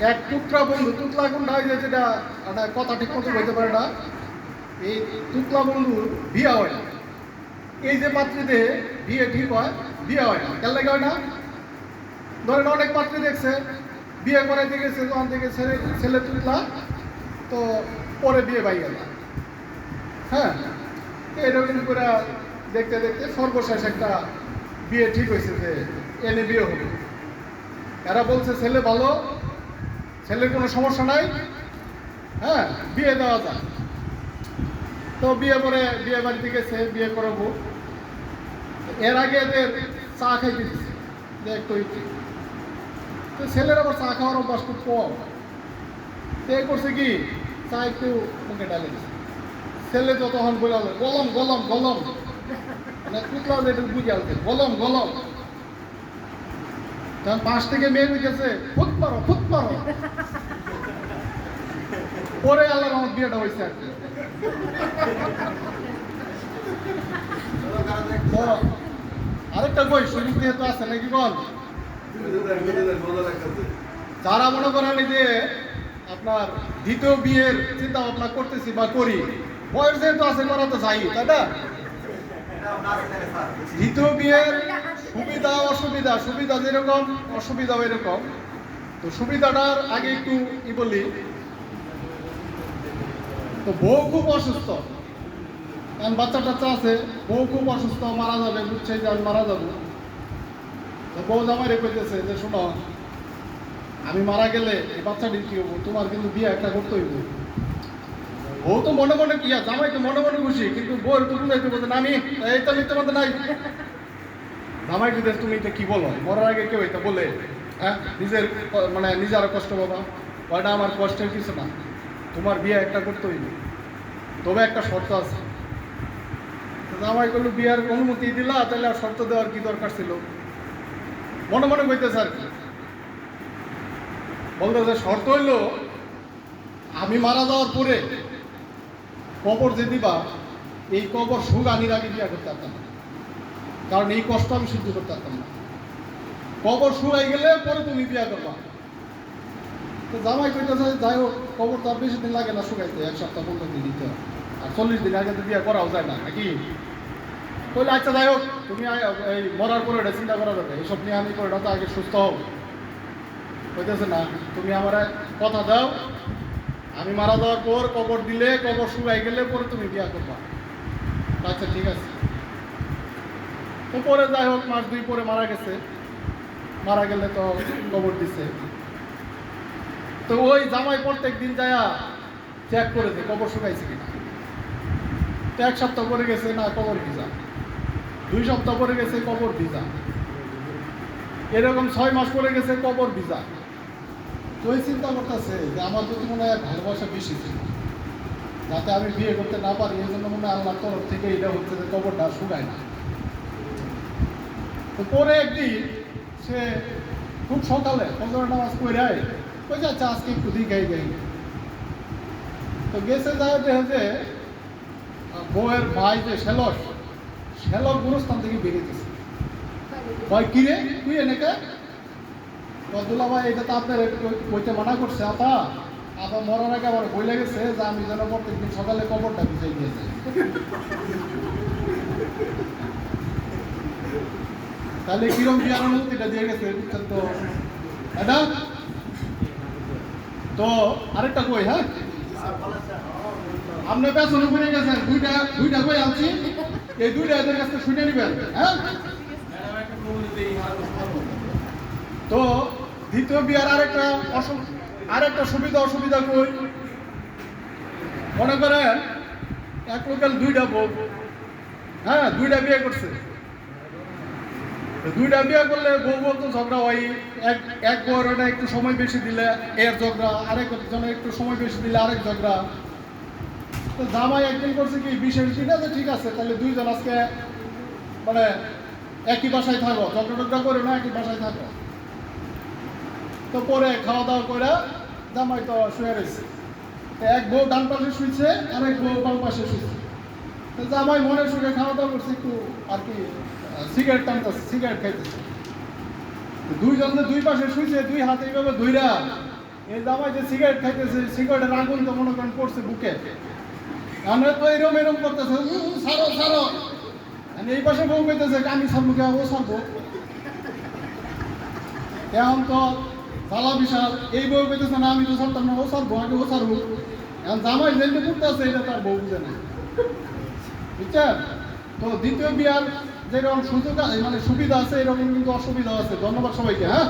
এক টুকরা বন্ধু টুকলা কোনটা হয় যে যেটা কথা ঠিক মতো বলতে পারে না। এই টুকলা বন্ধু বিয়া হয় না। এই যে পাত্রীতে বিয়ে ঠিক হয়, বিয়ে হয় না। কেন লাগে হয় না? ধরেন অনেক পাত্রী দেখছে, বিয়ে করাইতে গেছে তখন থেকে ছেলে ছেলে তুললা, তো পরে বিয়ে পাই গেল। হ্যাঁ? এরকম করে দেখতে দেখতে সর্বশেষ একটা বিয়ে ঠিক হয়েছে যে এনে বিয়ে হবে। এরা বলছে, ছেলে ভালো ছেলের কোনো সমস্যা নাই। হ্যাঁ বিয়ে দেওয়া যায়। তো বিয়ে করে বিয়ে বাড়িতে গেছে, বিয়ে করাবো। এর আগে এদের চা খাইতে দিচ্ছে যে একটু তো ছেলের আবার চা খাওয়ার অভ্যাস খুব কম। তো করছে কি, চা একটু মুখে ডালে দিচ্ছে ছেলে তখন বলে গলম গলম গলম। মানে কুতলা বুঝে আসছে গলম গলম। তখন পাশ থেকে মেয়ে গেছে। ফুট মারো ফুট মারো। পরে আল্লাহ রহমত বিয়েটা হয়েছে আর কি। আরেকটা বই শরীর যেহেতু আছে নাকি বল? যারা মনে করেন যে আপনার দ্বিতীয় বিয়ের চিন্তা ভাবনা করতেছি বা করি, বয়স যেহেতু আছে করা তো যাই, তাই না? দ্বিতীয় বিয়ের সুবিধা, অসুবিধা, সুবিধা যেরকম, অসুবিধাও এরকম। তো সুবিধাটার আগে একটু ই বলি। তো বউ খুব অসুস্থ। কারণ বাচ্চা টাচ্চা আছে, বউ খুব অসুস্থ, মারা যাবে বুঝছে যে আমি মারা যাব। তো বউ জামাই কইতেছে যে, শোনো, আমি মারা গেলে এই বাচ্চাটি কি হব? তোমার কিন্তু বিয়ে একটা করতে হইব। বউ তো মনে মনে কি আছে তো মনে মনে খুশি, কিন্তু বউর তো বুঝাইতে বলতে না আমি এই তো মিথ্যে মধ্যে নাই। জামাই যদি তুমি এটা কি বলো? মরার আগে কেউ এটা বলে হ্যাঁ? নিজের মানে নিজের কষ্ট বাবা। ওটা আমার কষ্টের কিছু না। তোমার বিয়ে একটা করতে হইবে তবে একটা শর্ত আছে। জামাই করল বিয়ার অনুমতি দিলা, তাহলে আর শর্ত দেওয়ার কি দরকার ছিল? মনে মনে কইতেছে আর কি। বলতেছে, শর্ত হইল, আমি মারা যাওয়ার পরে কবর যে দিবা, এই কবর সুখ আনির আগে বিয়া করতে পারতাম না। কারণ এই কষ্ট আমি সহ্য করতে পারতাম না। কবর শুকাই গেলে পরে তুমি বিয়া করবা। তো জামাই কইতেছে, যাই হোক, কবর তো আর বেশি দিন লাগে না শুকাইতে, এক সপ্তাহ, পনেরো দিন দিতে। আর চল্লিশ দিন আগে তো বিয়া করাও যায় না, নাকি? কইলে আচ্ছা যাই হোক, তুমি এই মরার পরে এটা চিন্তা করা যাবে। এইসব নিয়ে আমি করে তো আগে সুস্থ হও কইতেছে, না, তুমি আমার কথা দাও আমি মারা যাওয়ার পর কবর দিলে, কবর শুকাই গেলে পরে তুমি বিয়া করবা। আচ্ছা ঠিক আছে। তো পরে যাই হোক, মাস দুই পরে মারা গেছে। মারা গেলে তো কবর দিছে। তো ওই জামাই প্রত্যেক দিন যায়া চেক করেছে কবর শুকাইছে কিনা। এক সপ্তাহ পরে গেছে, না, কবর ভিজা দুই সপ্তাহ পরে গেছে, কবর ভিজা এরকম ছয় মাস পরে গেছে, কবর ভিজা ওই চিন্তা করতেছে যে আমার প্রতি মনে হয় ভালোবাসা বেশি ছিল। যাতে আমি বিয়ে করতে না পারি এই জন্য মনে হয় আল্লাহর তরফ থেকে এটা হচ্ছে যে কবরটা শুকায় না। তো পরে একদিন সে খুব সকালে ফজর নামাজ পড়ে আয় ওই যে আচ্ছা আজকে একটু দিঘাই যাই তো গেছে যায় যে আহ, বউয়ের ভাই যে শ্যালক শ্যালক গুরুস্থান থেকে বেরিয়েছে ভাই কিরে তুই এনেকে? বদুল্লা ভাই, এটা তো আপনার কইতে মানা করছে, আপা। আপা মরার আগে আবার বই লেগেছে যে আমি যেন প্রত্যেকদিন সকালে কবরটা ভিজাই দিয়েছে তাহলে কিরম বিয়ার অনুমতিটা দিয়ে গেছে তো। এটা? তো আরেকটা কই হ্যাঁ? আপনি পেছনে ঘুরে গেছেন, দুইটা দুইটা কই আনছি? এই দুইটা এদের কাছে শুনে নিবেন হ্যাঁ? তো দ্বিতীয় বিয়ার আরেকটা আরেকটা সুবিধা অসুবিধা কই? মনে করেন এক লোকাল দুইটা বউ। হ্যাঁ দুইটা বিয়ে করছে। দুইটা বিয়ে করলে বউ বউ তো ঝগড়া হয়। এক এক ওটা একটু সময় বেশি দিলে এর ঝগড়া, আরেক জনের একটু সময় বেশি দিলে আরেক ঝগড়া। তো জামাই একদিন করছে কি বিশেষ দিন আছে ঠিক আছে, তাহলে দুইজন আজকে মানে একই বাসায় থাকো, ঝগড়া টগড়া করে না একই বাসায় থাকো। তো পরে খাওয়া দাওয়া করে জামাই তো শুয়ে রয়েছে এক বউ ডান পাশে শুইছে আর এক বউ বাম পাশে শুইছে। তো জামাই মনে সুখে খাওয়া দাওয়া করছে, একটু আর কি, সিগারেট টানতেছে, সিগারেট খাইতেছে। দুইজন দুই পাশে শুইছে, দুই হাতে এইভাবে ধুইরা এই জামাই যে সিগারেট খাইতেছে, সিগারেটের আগুন তো মনে করেন পড়ছে বুকে। আমরা তো এরম এরম করতেছে সারো সারো ছাড়ো এই পাশে বউ পেতেছে আমি সারবো ও সারবো এখন তো জ্বালা বিশাল এই বউ পেতেছে না, আমি তো সব না, ও সার আগে ও সারবো এখন জামাই যেতে পড়তে আছে এটা তার বউ বুঝে না। বুঝছেন? তো দ্বিতীয় বিয়ার যেরকম সুযোগ মানে সুবিধা আছে, এরকম কিন্তু অসুবিধা আছে। ধন্যবাদ সবাইকে হ্যাঁ?